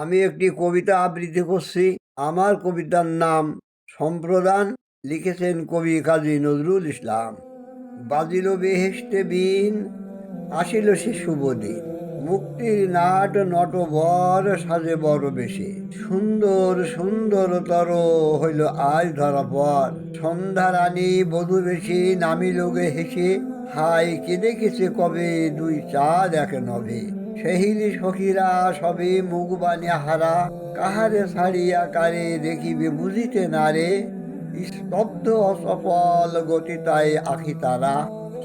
আমি একটি কবিতা আবৃত্তি করছি। আমার কবিতার নাম সম্প্রদান, লিখেছেন কবি কাজী নজরুল ইসলাম। বাজিল বেহেস্তে বিন, আসিল সে শুভ দিন। মুক্তির নাট নটবর সাজে বড় বেশে। সুন্দর সুন্দরতর হইল আজ ধরা পর। সন্ধ্যা রানী বধূ বেশি নামিল গে হেসে। হাই কে দেখেছে কবে দুই চাঁদ এক নভে? সেহিলি সখীরা সবে মুখ বানিয়া হারা। কাহারে ছাড়িয়া কারে দেখিবে বুঝিতে না রে। স্তব্ধ অসফল গতি তাই আখি তারা।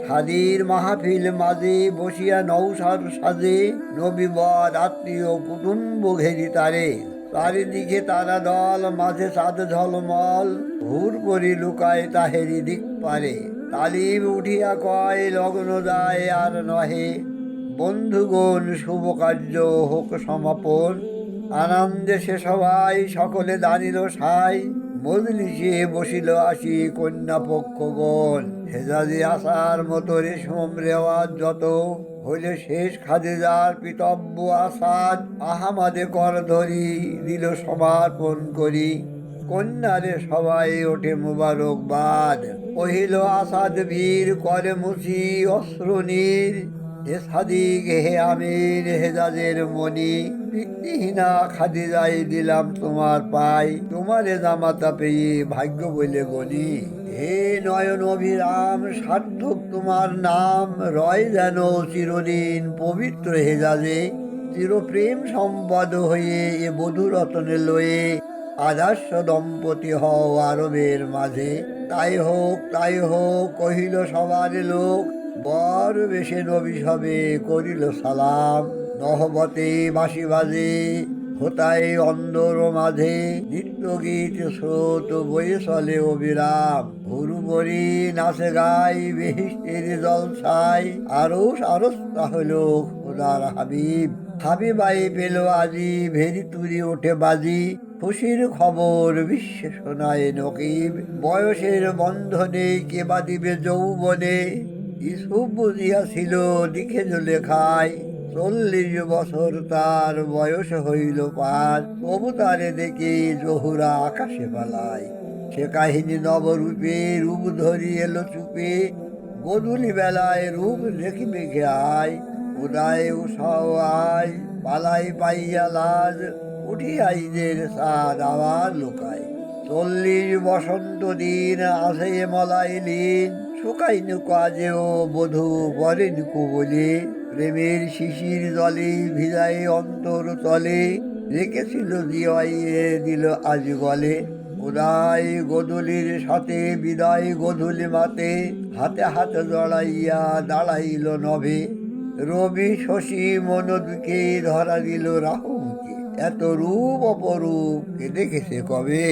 সাদির মাহফিল মাঝে বসিয়া নৌসার সাজে নবীবর আত্মীয় কুটুম্ব ঘেরি তারে। চারিদিকে তারা দল, মাঝে চাঁদ ঝলমল, হুর করি লুকায় তাহেরি দিক পারে। তালিম উঠিয়া কয়, লগ্ন যায় আর নহে। বন্ধুগণ শুভ কার্য হোক সমাপন। আনন্দে সে সবাই সকলে দাঁড়িল সাই। মজলিসে বসিল আসি কন্যা পক্ষগণ। হেজাজি আসার মতো রেশম রেওয়াজ যত হইলে শেষ খাদিজার পিতব্য আসাদ আহামাদে কর ধরি, দিল সমর্পণ করি। কন্যারে সবাই ওঠে মুবারকবাদ। কহিল, আসাদ বীর, করে মুসি অশ্রুনীর হে সাদিক হে আমির হেজাজের মনি পিতৃহীনা খাদিজাই দিলাম তোমার পাই। তোমারে জামাতা পেয়ে ভাগ্য বলে গনি হে নয়ন অভিরাম, সার্থক তোমার নাম, রয় যেন চিরদিন পবিত্র হেজাজে চিরপ্রেম সম্পদ হয়ে এ বধূ রতনে লয়ে আদর্শ দম্পতি হও আরবের মাঝে। তাই হোক তাই হোক, কহিল সবার লোক বর বেশে নবী সবে করিল সালাম। নহবতে বাসি বাজে, হোতায় অন্দর মাঝে নিত্য গীত স্রোত বয়ে চলে অবিরাম হুরুবরি নাচে গাই বেহিষ্টের জল ছাই আরও আরস্তা হইল খোদার হাবিব। হাবিবাই পেল আজি, ভেরি তুরি ওঠে বাজি। খুশির খবর বিশ্বে শোনায় নকিব। বয়সের বন্ধনে কে বাদিবে যৌবনে? ইসুফ বুঝিয়াছিল লিখে জলে খায় চল্লিশ বছর তার বয়স হইল পার তবু তারে দেখে জহুরা আকাশে পালায়। সে কাহিনী নবরূপে রূপ ধরি এলো চুপে। গধূলি বেলায় রূপ দেখিবে আয় উদয় উষাও আয় পালাই পাইয়া লাজ। উঠিয়াইদের সাদ আবার লোকায়। চল্লিশ বসন্ত দিন আসে মলাই লীন। শুকাইনু কাজেও বধূ পরেন বলে, প্রেমের শিশির জলে ভিজাই অন্তর তলে, রেখেছিল জিয়াইয়ে দিল আজ গলে। উদয় গধূলির সাথে, বিদায় গধূলি মাতে, হাতে হাতে জড়াইয়া দাঁড়াইল নভে। রবি শশী মনোদকে ধরা দিল রাহুকে এত রূপ অপরূপ দেখেছে কবে?